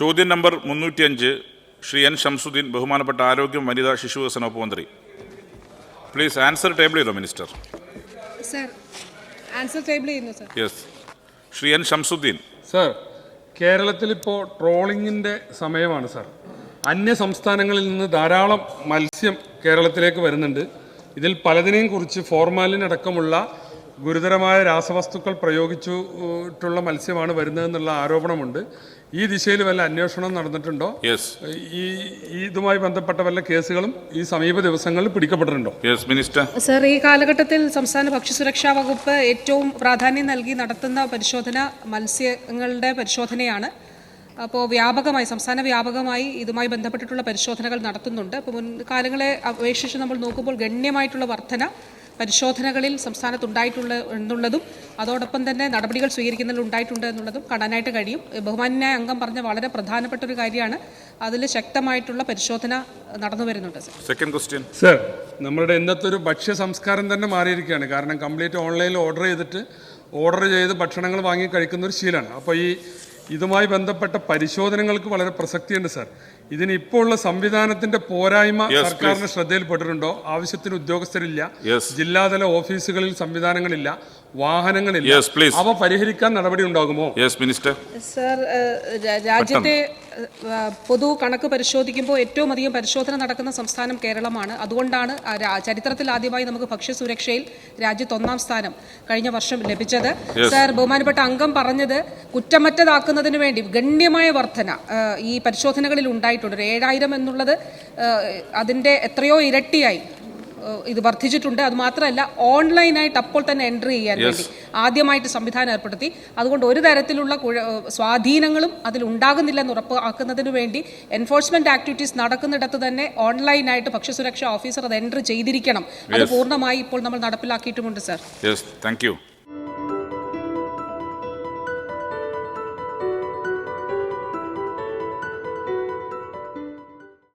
ചോദ്യം നമ്പർ മുന്നൂറ്റിയഞ്ച് ശ്രീ എൻ ഷംസുദ്ദീൻ ബഹുമാനപ്പെട്ട ആരോഗ്യം വനിതാ ശിശു വികസന ഉപമന്ത്രി പ്ലീസ് ആൻസർ ടേബിൾ ചെയ്തോ മിനിസ്റ്റർ സർ ആൻസർ ടേബിൾ ചെയ്യുന്നു sir yes Shri N Shamsuddin sir കേരളത്തിൽ ഇപ്പോൾ ട്രോളിങ്ങിന്റെ സമയമാണ് സർ അന്യ സംസ്ഥാനങ്ങളിൽ നിന്ന് ധാരാളം മത്സ്യം കേരളത്തിലേക്ക് വരുന്നുണ്ട്. ഇതിൽ പലതിനെയും കുറിച്ച് ഫോർമാലിൻ അടക്കമുള്ള ഗുരുതരമായ രാസവസ്തുക്കൾ പ്രയോഗിച്ചിട്ടുള്ള മത്സ്യമാണ് വരുന്നതെന്നുള്ള ആരോപണമുണ്ട്. ഈ ദിശയിൽ വല്ല അന്വേഷണം നടന്നിട്ടുണ്ടോ? യെസ് ഈ ഇതുമായി ബന്ധപ്പെട്ട വല്ല കേസുകളും ഈ സമീപ ദിവസങ്ങളിൽ പിടിക്കപ്പെട്ടിട്ടുണ്ടോ? യെസ് മിനിസ്റ്റർ സർ ഈ കാലഘട്ടത്തിൽ സംസ്ഥാന ഭക്ഷ്യസുരക്ഷാ വകുപ്പ് ഏറ്റവും പ്രാധാന്യം നൽകി നടത്തുന്ന പരിശോധന മത്സ്യങ്ങളുടെ പരിശോധനയാണ്. അപ്പോൾ വ്യാപകമായി സംസ്ഥാന വ്യാപകമായി ഇതുമായി ബന്ധപ്പെട്ടിട്ടുള്ള പരിശോധനകൾ നടത്തുന്നുണ്ട്. അപ്പോൾ മുൻകാലങ്ങളെ അപേക്ഷിച്ച് നമ്മൾ നോക്കുമ്പോൾ ഗണ്യമായിട്ടുള്ള വർധന പരിശോധനകളിൽ സംസ്ഥാനത്തുണ്ടായിട്ടുള്ള എന്നുള്ളതും അതോടൊപ്പം തന്നെ നടപടികൾ സ്വീകരിക്കുന്നതിൽ ഉണ്ടായിട്ടുണ്ട് എന്നുള്ളതും കാണാനായിട്ട് കഴിയും. ബഹുമാന്യായ അംഗം പറഞ്ഞ വളരെ പ്രധാനപ്പെട്ട ഒരു കാര്യമാണ്. അതിൽ ശക്തമായിട്ടുള്ള പരിശോധന നടന്നു വരുന്നുണ്ട് സർ. സെക്കൻഡ് ക്വസ്റ്റ്യൻ സർ നമ്മളുടെ ഇന്നത്തെ ഒരു ഭക്ഷ്യ സംസ്കാരം തന്നെ മാറിയിരിക്കുകയാണ്. കാരണം കംപ്ലീറ്റ് ഓൺലൈനിൽ ഓർഡർ ചെയ്തിട്ട് ഓർഡർ ചെയ്ത് ഭക്ഷണങ്ങൾ വാങ്ങി കഴിക്കുന്ന ഒരു ശീലമാണ്. അപ്പോൾ ഈ ഇതുമായി ബന്ധപ്പെട്ട പരിശോധനകൾക്ക് വളരെ പ്രസക്തിയുണ്ട് സാർ. ഇതിന് ഇപ്പോൾ ഉള്ള സംവിധാനത്തിന്റെ പോരായ്മ സർക്കാരിന്റെ ശ്രദ്ധയിൽപ്പെട്ടിട്ടുണ്ടോ? ആവശ്യത്തിന് ഉദ്യോഗസ്ഥരില്ല. ജില്ലാതല ഓഫീസുകളിൽ സംവിധാനങ്ങളില്ല. Yes, please. അവ പരിഹരിക്കാൻ നടപടി ഉണ്ടാകുമോ? യെസ് മിനിസ്റ്റർ സർ രാ- രാജ്യത്തെ ഏഹ്, പൊതു കണക്ക് പരിശോധിക്കുമ്പോൾ ഏറ്റവും അധികം പരിശോധന നടക്കുന്ന സംസ്ഥാനം കേരളമാണ്. അതുകൊണ്ടാണ് ആ രാ- ചരിത്രത്തിൽ ആദ്യമായി നമുക്ക് ഭക്ഷ്യസുരക്ഷയിൽ രാജ്യത്ത് ഒന്നാം സ്ഥാനം കഴിഞ്ഞ വർഷം ലഭിച്ചത്. സർ ബഹുമാനപ്പെട്ട അംഗം പറഞ്ഞത് കുറ്റമറ്റതാക്കുന്നതിന് വേണ്ടി ഗണ്യമായ വർധന ഏഹ്, ഈ പരിശോധനകളിൽ ഉണ്ടായിട്ടുണ്ട്. ഒരു ഏഴായിരം എന്നുള്ളത് ഏഹ്, അതിന്റെ എത്രയോ ഇരട്ടിയായി. ഇത് വർദ്ധിച്ചിട്ടുണ്ട്. അത് മാത്രമല്ല ഓൺലൈനായിട്ട് അപ്പോൾ തന്നെ എൻട്രി ചെയ്യാൻ വേണ്ടി ആദ്യമായിട്ട് സംവിധാനം ഏർപ്പെടുത്തി. അതുകൊണ്ട് ഒരു തരത്തിലുള്ള സ്വാധീനങ്ങളും അതിൽ ഉണ്ടാകുന്നില്ല എന്ന് ഉറപ്പാക്കുന്നതിന് വേണ്ടി എൻഫോഴ്സ്മെന്റ് ആക്ടിവിറ്റീസ് നടക്കുന്നിടത്ത് തന്നെ ഓൺലൈനായിട്ട് ഭക്ഷ്യസുരക്ഷാ ഓഫീസർ അത് എൻട്രി ചെയ്തിരിക്കണം. അത് പൂർണമായി ഇപ്പോൾ നമ്മൾ നടപ്പിലാക്കിയിട്ടുമുണ്ട് സർ താങ്ക് യു